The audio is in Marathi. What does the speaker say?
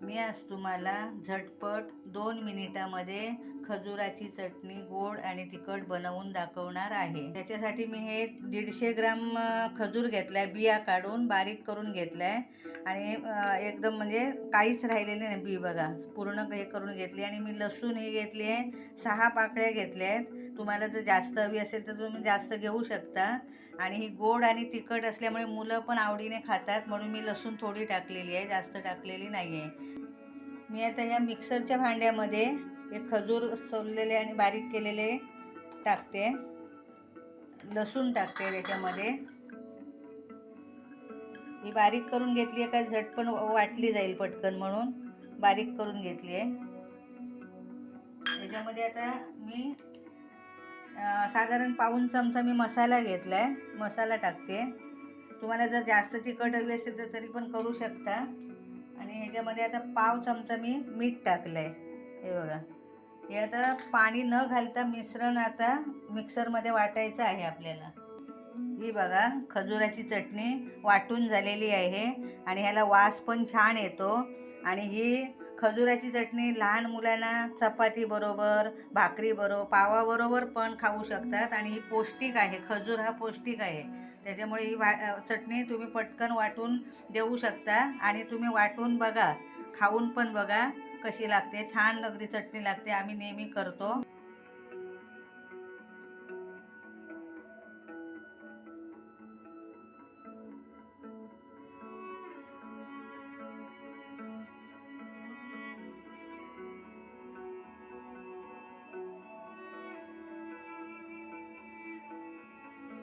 मी आज तुम्हाला झटपट दोन मिनिटामध्ये खजुराची चटणी गोड आणि तिखट बनवून दाखवणार आहे. त्याच्यासाठी मी हे दीडशे ग्राम खजूर घेतला आहे बिया काढून बारीक करून घेतला आहे आणि एकदम म्हणजे काहीच राहिलेले नाही बी बघा. पूर्ण हे करून घेतली आणि मी लसूण हे घेतली आहे सहा पाकळ्या घेतल्या आहेत. तुम्हाला जर जास्त हवी असेल तर तुम्ही जास्त घेऊ शकता. आणि ही गोड आणि तिखट असल्यामुळे मुलं पण आवडीने खातात म्हणून मी लसूण थोडी टाकलेली आहे जास्त टाकलेली नाही आहे मी आता ह्या मिक्सरच्या भांड्यामध्ये हे खजूर सोललेले आणि बारीक केलेले टाकते. लसूण टाकते त्याच्यामध्ये. ही बारीक करून घेतली आहे का झटपण वाटली जाईल पटकन म्हणून. बारीक करून घेतली आहे. त्याच्यामध्ये आता मी साधारण पाऊण चमचा मी मसाला घेतला आहे मसाला टाकते. तुम्हाला जर जास्त तिखट हवी असेल तर तरी पण करू शकता. आणि ह्याच्यामध्ये आता पाव चमचा मी मीठ टाकलं आहे हे बघा. हे आता पाणी न घालता मिश्रण आता मिक्सरमध्ये वाटायचं आहे आपल्याला. ही बघा खजुराची चटणी वाटून झालेली आहे. आणि ह्याला वास पण छान येतो. आणि ही खजुराची चटणी लहान मुलांना चपातीबरोबर भाकरीबरोबर भाकरी बरोबर पावाबरोबर पण खाऊ शकतात आणि ही पौष्टिक आहे. खजूर हा पौष्टिक आहे. त्याच्यामुळे ही वा चटणी तुम्ही पटकन वाटून देऊ शकता आणि तुम्ही वाटून बघा. खाऊन पण बघा कशी लागते. छान अगदी चटणी लागते. आम्ही नेहमी करतो.